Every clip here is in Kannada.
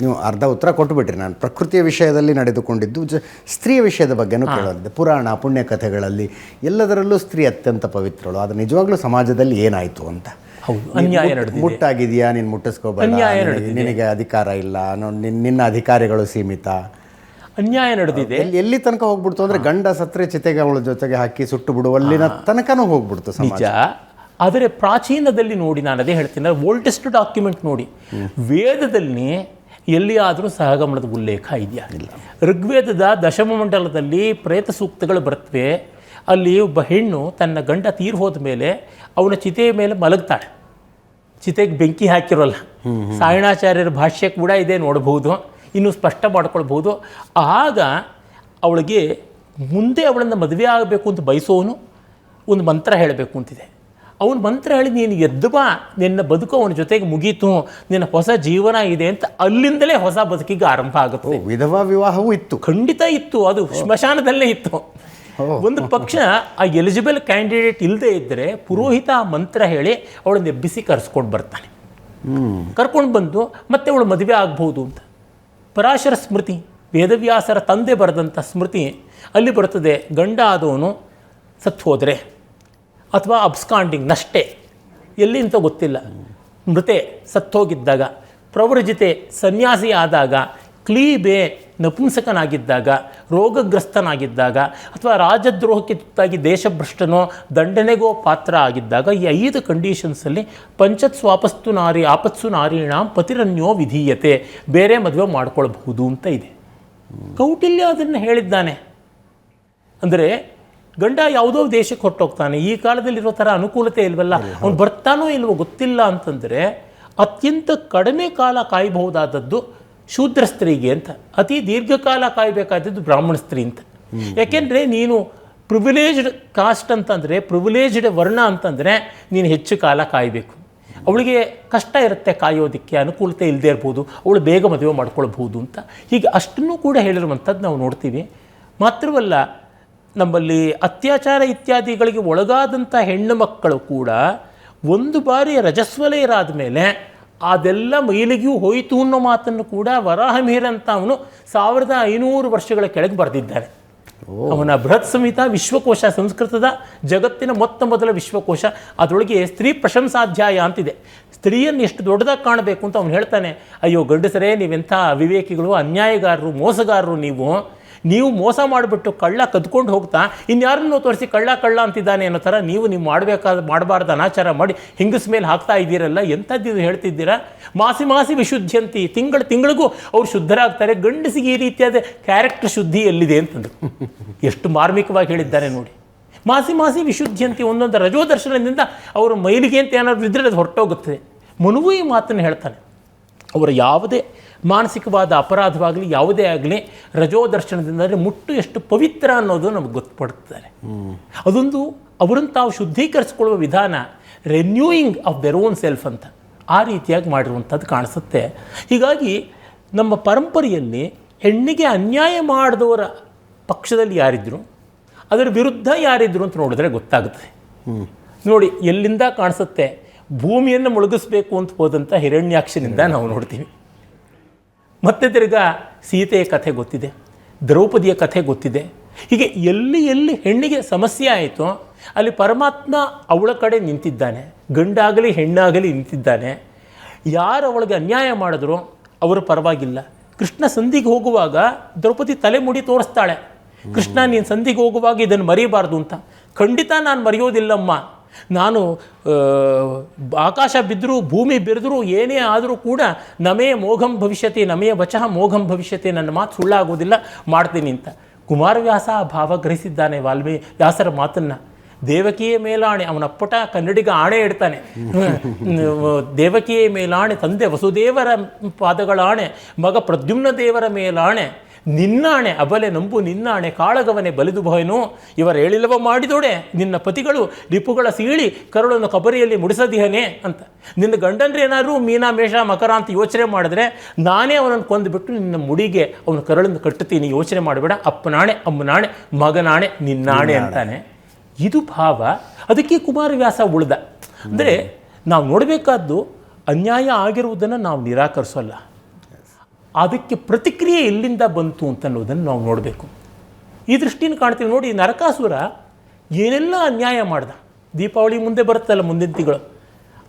ನೀವು ಅರ್ಧ ಉತ್ತರ ಕೊಟ್ಟುಬಿಟ್ರಿ. ನಾನು ಪ್ರಕೃತಿಯ ವಿಷಯದಲ್ಲಿ ನಡೆದುಕೊಂಡಿದ್ದು ಜ ಸ್ತ್ರೀಯ ವಿಷಯದ ಬಗ್ಗೆನೂ ಕೇಳೋದಿದೆ. ಪುರಾಣ ಪುಣ್ಯ ಕಥೆಗಳಲ್ಲಿ ಎಲ್ಲದರಲ್ಲೂ ಸ್ತ್ರೀ ಅತ್ಯಂತ ಪವಿತ್ರಳು. ಅದು ನಿಜವಾಗ್ಲೂ ಸಮಾಜದಲ್ಲಿ ಏನಾಯಿತು ಅಂತ? ಹೌದು ಅನ್ಯಾಯ ನಡೆದಿದೆ. ಮುಟ್ಟಾಗಿದೆಯಾ? ನೀನು ಮುಟ್ಟಿಸ್ಕೋಬೇಡ. ಅನ್ಯಾಯ ನಿನಗೆ- ನಿನಗೆ ಅಧಿಕಾರ ಇಲ್ಲ. ನಿನ್ನ ಅಧಿಕಾರಿಗಳು ಸೀಮಿತ. ಅನ್ಯಾಯ ನಡೆದಿದೆ. ಎಲ್ಲಿ ಎಲ್ಲಿ ತನಕ ಹೋಗ್ಬಿಡ್ತು ಅಂದ್ರೆ ಗಂಡ ಸತ್ರೆ ಚಿತೆಗೆ ಅವಳ ಜೊತೆಗೆ ಹಾಕಿ ಸುಟ್ಟು ಬಿಡುವಲ್ಲಿನ ತನಕನೂ ಹೋಗ್ಬಿಡ್ತು ಸಮಾಜ. ನಿಜ. ಆದರೆ ಪ್ರಾಚೀನದಲ್ಲಿ ನೋಡಿ ನಾನು ಅದೇ ಹೇಳ್ತೀನಿ ಓಲ್ಡೆಸ್ಟ್ ಡಾಕ್ಯುಮೆಂಟ್ ನೋಡಿ. ವೇದದಲ್ಲಿ ಎಲ್ಲಿಯಾದರೂ ಸಹಗಮನದ ಉಲ್ಲೇಖ ಇದೆಯಾ? ಋಗ್ವೇದದ ದಶಮ ಮಂಡಲದಲ್ಲಿ ಪ್ರೇತ ಸೂಕ್ತಗಳು ಬರ್ತವೆ. ಅಲ್ಲಿ ಒಬ್ಬ ಹೆಣ್ಣು ತನ್ನ ಗಂಡ ತೀರು ಹೋದ ಮೇಲೆ ಅವನ ಚಿತೆಯ ಮೇಲೆ ಮಲಗ್ತಾಳೆ. ಚಿತೆಗೆ ಬೆಂಕಿ ಹಾಕಿರೋಲ್ಲ. ಸಾಯಣಾಚಾರ್ಯರ ಭಾಷ್ಯ ಕೂಡ ಇದೆ ನೋಡಬಹುದು. ಇನ್ನೂ ಸ್ಪಷ್ಟ ಮಾಡ್ಕೊಳ್ಬಹುದು. ಆಗ ಅವಳಿಗೆ ಮುಂದೆ ಅವಳನ್ನು ಮದುವೆ ಆಗಬೇಕು ಅಂತ ಬಯಸೋನು ಒಂದು ಮಂತ್ರ ಹೇಳಬೇಕು ಅಂತಿದೆ. ಅವನು ಮಂತ್ರ ಹೇಳಿ ನೀನು ಎದ್ದು ಬಾ ನಿನ್ನ ಬದುಕು ಅವನ ಜೊತೆಗೆ ಮುಗೀತು ನಿನ್ನ ಹೊಸ ಜೀವನ ಇದೆ ಅಂತ ಅಲ್ಲಿಂದಲೇ ಹೊಸ ಬದುಕಿಗೆ ಆರಂಭ ಆಗುತ್ತೆ. ವಿಧವಾ ವಿವಾಹವೂ ಇತ್ತು. ಖಂಡಿತ ಇತ್ತು ಅದು ಸ್ಮಶಾನದಲ್ಲೇ ಇತ್ತು. ಒಂದು ಪಕ್ಷ ಆ ಎಲಿಜಿಬಲ್ ಕ್ಯಾಂಡಿಡೇಟ್ ಇಲ್ಲದೆ ಇದ್ದರೆ ಪುರೋಹಿತ ಮಂತ್ರ ಹೇಳಿ ಅವಳನ್ನ ಎಬ್ಬಿಸಿ ಕರೆಸ್ಕೊಂಡು ಬರ್ತಾನೆ. ಕರ್ಕೊಂಡು ಬಂದು ಮತ್ತೆ ಅವಳು ಮದುವೆ ಆಗ್ಬೋದು ಅಂತ. ಪರಾಶರ ಸ್ಮೃತಿ ವೇದವ್ಯಾಸರ ತಂದೆ ಬರೆದಂಥ ಸ್ಮೃತಿ ಅಲ್ಲಿ ಬರ್ತದೆ ಗಂಡ ಆದವನು ಸತ್ತು ಹೋದರೆ. ಅಥವಾ ಅಬ್ಸ್ಕಾಂಡಿಂಗ್, ನಷ್ಟೆ. ಎಲ್ಲಿ ಅಂತ ಗೊತ್ತಿಲ್ಲ. ಮೃತೆ ಸತ್ತೋಗಿದ್ದಾಗ, ಪ್ರವೃಜಿತೆ ಸನ್ಯಾಸಿ ಆದಾಗ, ಕ್ಲೀಬೆ ನಪುಂಸಕನಾಗಿದ್ದಾಗ, ರೋಗಗ್ರಸ್ತನಾಗಿದ್ದಾಗ, ಅಥವಾ ರಾಜದ್ರೋಹಕ್ಕೆ ತುತ್ತಾಗಿ ದೇಶಭ್ರಷ್ಟನೋ ದಂಡನೆಗೋ ಪಾತ್ರ ಆಗಿದ್ದಾಗ, ಈ ಐದು ಕಂಡೀಷನ್ಸಲ್ಲಿ ಪಂಚತ್ ಸ್ವಾಪಸ್ತು ನಾರಿ, ಆಪತ್ಸು ನಾರೀಣಾಂ ಪತಿರನ್ಯೋ ವಿಧೀಯತೆ. ಬೇರೆ ಮದುವೆ ಮಾಡ್ಕೊಳ್ಬಹುದು ಅಂತ ಇದೆ. ಕೌಟಿಲ್ಯ ಅದನ್ನು ಹೇಳಿದ್ದಾನೆ. ಅಂದರೆ ಗಂಡ ಯಾವುದೋ ದೇಶಕ್ಕೆ ಹೊರಟೋಗ್ತಾನೆ. ಈ ಕಾಲದಲ್ಲಿರೋ ಥರ ಅನುಕೂಲತೆ ಇಲ್ವಲ್ಲ? ಅವ್ನು ಬರ್ತಾನೋ ಇಲ್ವೋ ಗೊತ್ತಿಲ್ಲ ಅಂತಂದರೆ ಅತ್ಯಂತ ಕಡಿಮೆ ಕಾಲ ಕಾಯಬಹುದಾದದ್ದು ಶೂದ್ರ ಸ್ತ್ರೀಗೆ ಅಂತ. ಅತಿ ದೀರ್ಘಕಾಲ ಕಾಯಬೇಕಾದದ್ದು ಬ್ರಾಹ್ಮಣ ಸ್ತ್ರೀ ಅಂತ. ಯಾಕೆಂದರೆ ನೀನು ಪ್ರಿವಿಲೇಜ್ಡ್ ಕಾಸ್ಟ್ ಅಂತಂದರೆ ಪ್ರಿವಿಲೇಜ್ಡ್ ವರ್ಣ ಅಂತಂದರೆ ನೀನು ಹೆಚ್ಚು ಕಾಲ ಕಾಯಬೇಕು. ಅವಳಿಗೆ ಕಷ್ಟ ಇರುತ್ತೆ ಕಾಯೋದಕ್ಕೆ ಅನುಕೂಲತೆ ಇಲ್ಲದೆ ಇರ್ಬೋದು. ಅವಳು ಬೇಗ ಮದುವೆ ಮಾಡ್ಕೊಳ್ಬೋದು ಅಂತ. ಹೀಗೆ ಅಷ್ಟನ್ನು ಕೂಡ ಹೇಳಿರುವಂಥದ್ದು ನಾವು ನೋಡ್ತೀವಿ. ಮಾತ್ರವಲ್ಲ ನಮ್ಮಲ್ಲಿ ಅತ್ಯಾಚಾರ ಇತ್ಯಾದಿಗಳಿಗೆ ಒಳಗಾದಂಥ ಹೆಣ್ಣು ಮಕ್ಕಳು ಕೂಡ ಒಂದು ಬಾರಿ ರಜಸ್ವಲೆಯರಾದ ಮೇಲೆ ಅದೆಲ್ಲ ಮೈಲಿಗೆಯೂ ಹೋಯಿತು ಅನ್ನೋ ಮಾತನ್ನು ಕೂಡ ವರಾಹಮೀರ್ ಅಂತ ಅವನು ಸಾವಿರದ ಐನೂರು ವರ್ಷಗಳ ಕೆಳಗೆ ಬರೆದಿದ್ದಾನೆ. ಅವನ ಬೃಹತ್ ಸಂಹಿತ ವಿಶ್ವಕೋಶ ಸಂಸ್ಕೃತದ ಜಗತ್ತಿನ ಮೊತ್ತ ಮೊದಲ ವಿಶ್ವಕೋಶ. ಅದರೊಳಗೆ ಸ್ತ್ರೀ ಪ್ರಶಂಸಾಧ್ಯಾಯ ಅಂತಿದೆ. ಸ್ತ್ರೀಯನ್ನು ಎಷ್ಟು ದೊಡ್ಡದಾಗಿ ಕಾಣಬೇಕು ಅಂತ ಅವನು ಹೇಳ್ತಾನೆ ಅಯ್ಯೋ ಗಂಡಸರೇ ನೀವೆಂಥ ಅವಿವೇಕಿಗಳು ಅನ್ಯಾಯಗಾರರು ಮೋಸಗಾರರು ನೀವು. ನೀವು ಮೋಸ ಮಾಡಿಬಿಟ್ಟು ಕಳ್ಳ ಕದ್ಕೊಂಡು ಹೋಗ್ತಾ, ಇನ್ಯಾರನ್ನೂ ತೋರಿಸಿ ಕಳ್ಳ ಕಳ್ಳ ಅಂತಿದ್ದಾನೆ ಅನ್ನೋ ಥರ ನೀವು ನೀವು ಮಾಡಬೇಕಾದ ಮಾಡಬಾರ್ದು ಅನಾಚಾರ ಮಾಡಿ ಹಿಂಗಸ್ ಮೇಲೆ ಹಾಕ್ತಾ ಇದ್ದೀರಲ್ಲ, ಎಂಥದ್ದು ಇದು ಹೇಳ್ತಿದ್ದೀರಾ? ಮಾಸಿ ಮಾಸಿ ವಿಶುದ್ಧಿಯಂತಿ, ತಿಂಗಳ ತಿಂಗಳಿಗೂ ಅವ್ರು ಶುದ್ಧರಾಗ್ತಾರೆ, ಗಂಡಸಿಗೆ ಈ ರೀತಿಯಾದ ಕ್ಯಾರೆಕ್ಟರ್ ಶುದ್ಧಿ ಎಲ್ಲಿದೆ ಅಂತಂದು ಎಷ್ಟು ಮಾರ್ಮಿಕವಾಗಿ ಹೇಳಿದ್ದಾರೆ ನೋಡಿ. ಮಾಸಿ ಮಾಸಿ ವಿಶುದ್ಧಿಯಂತಿ ಒಂದೊಂದು ರಜೋದರ್ಶನದಿಂದ ಅವರ ಮೈಲಿಗೆ ಅಂತ ಏನಾದರೂ ಇದ್ರೆ ಅದು ಹೊರಟೋಗುತ್ತದೆ ಮನುವು ಈ ಮಾತನ್ನು ಹೇಳ್ತಾನೆ. ಅವರ ಯಾವುದೇ ಮಾನಸಿಕವಾದ ಅಪರಾಧವಾಗಲಿ, ಯಾವುದೇ ಆಗಲಿ ರಜೋದರ್ಶನದಿಂದ ಅಂದರೆ ಮುಟ್ಟು ಎಷ್ಟು ಪವಿತ್ರ ಅನ್ನೋದು ನಮಗೆ ಗೊತ್ತುಪಡ್ತಾರೆ ಅದೊಂದು ಅವರನ್ನು ತಾವು ಶುದ್ಧೀಕರಿಸಿಕೊಳ್ಳುವ ವಿಧಾನ renewing of their own self ಅಂತ ಆ ರೀತಿಯಾಗಿ ಮಾಡಿರುವಂಥದ್ದು ಕಾಣಿಸುತ್ತೆ. ಹೀಗಾಗಿ ನಮ್ಮ ಪರಂಪರೆಯಲ್ಲಿ ಹೆಣ್ಣಿಗೆ ಅನ್ಯಾಯ ಮಾಡಿದವರ ಪಕ್ಷದಲ್ಲಿ ಯಾರಿದ್ರು, ಅದರ ವಿರುದ್ಧ ಯಾರಿದ್ರು ಅಂತ ನೋಡಿದ್ರೆ ಗೊತ್ತಾಗುತ್ತೆ. ನೋಡಿ, ಎಲ್ಲಿಂದ ಕಾಣಿಸುತ್ತೆ, ಭೂಮಿಯನ್ನು ಮುಳುಗಿಸ್ಬೇಕು ಅಂತ ಹೋದಂಥ ಹಿರಣ್ಯಾಕ್ಷನಿಂದ ನಾವು ನೋಡ್ತೀವಿ. ಮತ್ತೆ ತಿರ್ಗಾ ಸೀತೆಯ ಕಥೆ ಗೊತ್ತಿದೆ, ದ್ರೌಪದಿಯ ಕಥೆ ಗೊತ್ತಿದೆ. ಹೀಗೆ ಎಲ್ಲಿ ಎಲ್ಲಿ ಹೆಣ್ಣಿಗೆ ಸಮಸ್ಯೆ ಆಯಿತು ಅಲ್ಲಿ ಪರಮಾತ್ಮ ಅವಳ ಕಡೆ ನಿಂತಿದ್ದಾನೆ, ಗಂಡಾಗಲಿ ಹೆಣ್ಣಾಗಲಿ ನಿಂತಿದ್ದಾನೆ. ಯಾರು ಅವಳಿಗೆ ಅನ್ಯಾಯ ಮಾಡಿದ್ರು ಅವರು ಪರವಾಗಿಲ್ಲ. ಕೃಷ್ಣ ಸಂಧಿಗೆ ಹೋಗುವಾಗ ದ್ರೌಪದಿ ತಲೆ ಮುಡಿ ತೋರಿಸ್ತಾಳೆ. ಕೃಷ್ಣ ನೀನು ಸಂಧಿಗೆ ಹೋಗುವಾಗ ಇದನ್ನು ಮರೀಬಾರ್ದು ಅಂತ. ಖಂಡಿತ ನಾನು ಮರೆಯೋದಿಲ್ಲಮ್ಮ. ನಾನು ಆಕಾಶ ಬಿದ್ದರೂ, ಭೂಮಿ ಬಿರಿದ್ರೂ, ಏನೇ ಆದರೂ ಕೂಡ ನಮೇ ಮೋಘಂ ಭವಿಷ್ಯತಿ, ನಮೇ ವಚಃ ಮೋಘಂ ಭವಿಷ್ಯತಿ, ನನ್ನ ಮಾತು ಸುಳ್ಳಾಗೋದಿಲ್ಲ, ಮಾಡ್ತೀನಿ ಅಂತ. ಕುಮಾರವ್ಯಾಸ ಆ ಭಾವ ಗ್ರಹಿಸಿದ್ದಾನೆ ವಾಲ್ಮೀ ವ್ಯಾಸರ ಮಾತನ್ನು. ದೇವಕಿಯ ಮೇಲಾಣೆ, ಅವನ ಪುಟ ಕನ್ನಡಿಗ ಆಣೆ ಇಡ್ತಾನೆ. ದೇವಕೀಯ ಮೇಲಾಣೆ, ತಂದೆ ವಸುದೇವರ ಪಾದಗಳಾಣೆ, ಮಗ ಪ್ರದ್ಯುಮ್ನ ದೇವರ ಮೇಲಾಣೆ. ನಿನ್ನಾಣೆ ಅಬಲೆ ನಂಬು ನಿನ್ನಾಣೆ ಕಾಳಗವನೆ ಬಲಿದು ಭಯನು ಇವರ ಹೇಳಿಲವ ಮಾಡಿದೋಡೆ? ನಿನ್ನ ಪತಿಗಳು ರಿಪುಗಳ ಸೀಳಿ ಕರುಳನ್ನು ಕಬರಿಯಲ್ಲಿ ಮುಡಿಸದಿಹನೆ ಅಂತ. ನಿನ್ನ ಗಂಡನ್ರು ಏನಾದರೂ ಮೀನಾ ಮೇಷ ಮಕರ ಅಂತ ಯೋಚನೆ ಮಾಡಿದ್ರೆ ನಾನೇ ಅವನನ್ನು ಕೊಂದುಬಿಟ್ಟು ನಿನ್ನ ಮುಡಿಗೆ ಅವನ ಕರುಳನ್ನು ಕಟ್ಟುತ್ತೀನಿ. ಯೋಚನೆ ಮಾಡಬೇಡ. ಅಪ್ಪನಾಣೆ ಅಮ್ಮನಾಣೆ ಮಗನಾಣೆ ನಿನ್ನಾಣೆ ಅಂತಾನೆ. ಇದು ಭಾವ. ಅದಕ್ಕೆ ಕುಮಾರವ್ಯಾಸ ಉಳ್ದ. ಅಂದರೆ ನಾವು ನೋಡಬೇಕಾದ್ದು ಅನ್ಯಾಯ ಆಗಿರುವುದನ್ನು ನಾವು ನಿರಾಕರಿಸೋಲ್ಲ. ಅದಕ್ಕೆ ಪ್ರತಿಕ್ರಿಯೆ ಎಲ್ಲಿಂದ ಬಂತು ಅಂತ ಅನ್ನೋದನ್ನು ನಾವು ನೋಡಬೇಕು. ಈ ದೃಷ್ಟಿನ ಕಾಣ್ತೀವಿ ನೋಡಿ, ನರಕಾಸುರ ಏನೆಲ್ಲ ಅನ್ಯಾಯ ಮಾಡ್ದ? ದೀಪಾವಳಿ ಮುಂದೆ ಬರುತ್ತಲ್ಲ ಮುಂದಿನ ತಿಂಗಳು.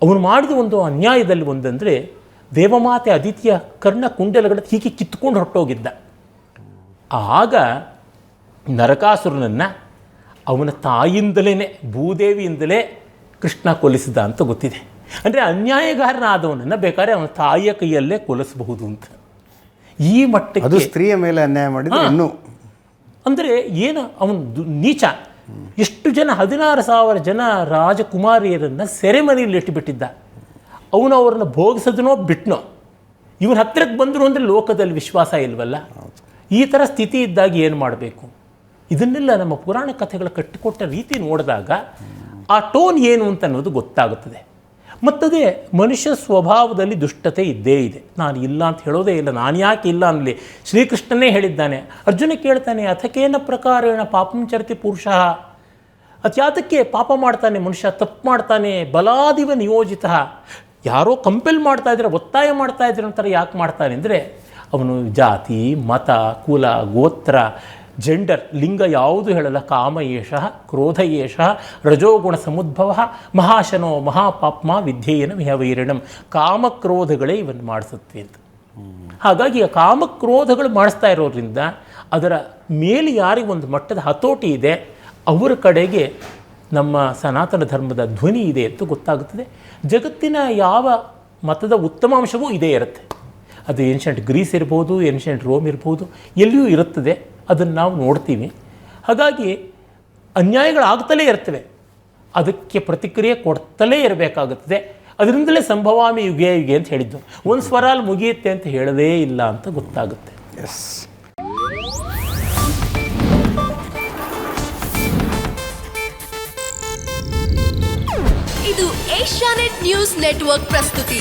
ಅವನು ಮಾಡಿದ ಒಂದು ಅನ್ಯಾಯದಲ್ಲಿ ಒಂದಂದರೆ, ದೇವಮಾತೆ ಅದಿತಿಯ ಕರ್ಣ ಕುಂಡಲಗಳ ಹೀಗೆ ಕಿತ್ಕೊಂಡು ಹೊರಟೋಗಿದ್ದ. ಆಗ ನರಕಾಸುರನನ್ನು ಅವನ ತಾಯಿಯಿಂದಲೇ ಭೂದೇವಿಯಿಂದಲೇ ಕೃಷ್ಣ ಕೊಲಿಸಿದ ಅಂತ ಗೊತ್ತಿದೆ. ಅಂದರೆ ಅನ್ಯಾಯಗಾರನಾದವನನ್ನು ಬೇಕಾದ್ರೆ ಅವನ ತಾಯಿಯ ಕೈಯಲ್ಲೇ ಕೊಲಿಸಬಹುದು ಅಂತ. ಈ ಮಟ್ಟಕ್ಕೆ ಅದು ಸ್ತ್ರೀಯ ಮೇಲೆ ಅನ್ಯಾಯ ಮಾಡಿದ್ರೆ ಇನ್ನೂ ಅಂದರೆ ಏನು ಅವನು ನೀಚ. ಎಷ್ಟು ಜನ ಹದಿನಾರು ಸಾವಿರ ಜನ ರಾಜಕುಮಾರಿಯರನ್ನು ಸೆರೆಮನೆಯಲ್ಲಿ ಇಟ್ಟುಬಿಟ್ಟಿದ್ದ. ಅವನು ಅವರನ್ನು ಭೋಗಿಸೋದನೋ ಬಿಟ್ನೋ. ಇವನ ಹತ್ತಿರಕ್ಕೆ ಬಂದರು ಅಂದರೆ ಲೋಕದಲ್ಲಿ ವಿಶ್ವಾಸ ಇಲ್ವಲ್ಲ? ಈ ಥರ ಸ್ಥಿತಿ ಇದ್ದಾಗ ಏನು ಮಾಡಬೇಕು? ಇದನ್ನೆಲ್ಲ ನಮ್ಮ ಪುರಾಣ ಕಥೆಗಳ ಕಟ್ಟಿಕೊಟ್ಟ ರೀತಿ ನೋಡಿದಾಗ ಆ ಟೋನ್ ಏನು ಅಂತ ಅನ್ನೋದು ಗೊತ್ತಾಗುತ್ತದೆ. ಮತ್ತದೇ ಮನುಷ್ಯ ಸ್ವಭಾವದಲ್ಲಿ ದುಷ್ಟತೆ ಇದ್ದೇ ಇದೆ. ನಾನು ಇಲ್ಲ ಅಂತ ಹೇಳೋದೇ ಇಲ್ಲ. ನಾನು ಯಾಕೆ ಇಲ್ಲ ಅನ್ನಲಿ. ಶ್ರೀಕೃಷ್ಣನೇ ಹೇಳಿದ್ದಾನೆ. ಅರ್ಜುನ ಕೇಳ್ತಾನೆ, ಅಥಕೇನ ಪ್ರಕಾರೇಣ ಪಾಪಂ ಚರತಿ ಪುರುಷ? ಅತ್ಯಾತಕ್ಕೆ ಪಾಪ ಮಾಡ್ತಾನೆ ಮನುಷ್ಯ, ತಪ್ಪು ಮಾಡ್ತಾನೆ, ಬಲಾದಿವ ನಿಯೋಜಿತ. ಯಾರೋ ಕಂಪೆಲ್ ಮಾಡ್ತಾ ಇದ್ರೆ, ಒತ್ತಾಯ ಮಾಡ್ತಾ ಇದ್ರೆ ಅಂತಾರೆ, ಯಾಕೆ ಮಾಡ್ತಾನೆ ಅಂದರೆ ಅವನು ಜಾತಿ, ಮತ, ಕುಲ, ಗೋತ್ರ ಜೆಂಡರ್, ಲಿಂಗ ಯಾವುದು ಹೇಳಲ್ಲ ಕಾಮ ಕ್ರೋಧ ಏಷ ರಜೋಗುಣ ಸಮುದ್ಭವ, ಮಹಾಶನೋ ಮಹಾಪಾಪ್ಮ ವಿದ್ಯೇಯನ ವಿಹವೈರಣಂ. ಕಾಮಕ್ರೋಧಗಳೇ ಇವನ್ನು ಮಾಡಿಸುತ್ತೆ ಅಂತ. ಹಾಗಾಗಿ ಆ ಕಾಮಕ್ರೋಧಗಳು ಮಾಡಿಸ್ತಾ ಇರೋದ್ರಿಂದ ಅದರ ಮೇಲೆ ಯಾರಿಗೆ ಒಂದು ಮಟ್ಟದ ಹತೋಟಿ ಇದೆ, ಅವರ ಕಡೆಗೆ ನಮ್ಮ ಸನಾತನ ಧರ್ಮದ ಧ್ವನಿ ಇದೆ ಅಂತ ಗೊತ್ತಾಗುತ್ತದೆ. ಜಗತ್ತಿನ ಯಾವ ಮತದ ಉತ್ತಮ ಅಂಶವೂ ಇದೇ ಇರುತ್ತೆ. ಅದು ಏನ್ಷಂಟ್ ಗ್ರೀಸ್ ಇರ್ಬೋದು ಏನ್ಷಂಟ್ ರೋಮ್ ಇರ್ಬೋದು, ಎಲ್ಲಿಯೂ ಇರುತ್ತದೆ. ಅದನ್ನು ನಾವು ನೋಡ್ತೀವಿ. ಹಾಗಾಗಿ ಅನ್ಯಾಯಗಳಾಗ್ತಲೇ ಇರ್ತವೆ. ಅದಕ್ಕೆ ಪ್ರತಿಕ್ರಿಯೆ ಕೊಡ್ತಲೇ ಇರಬೇಕಾಗುತ್ತದೆ. ಅದರಿಂದಲೇ ಸಂಭವಾಮಿ ಯುಗೆ ಯುಗೆ ಅಂತ ಹೇಳಿದ್ದು. ಒಂದು ಸ್ವರಾಲ್ ಮುಗಿಯುತ್ತೆ ಅಂತ ಹೇಳದೇ ಇಲ್ಲ ಅಂತ ಗೊತ್ತಾಗುತ್ತೆ. ಎಸ್ ಇದು ಏಷ್ಯಾನೆಟ್ ನ್ಯೂಸ್ ನೆಟ್ವರ್ಕ್ ಪ್ರಸ್ತುತಿ.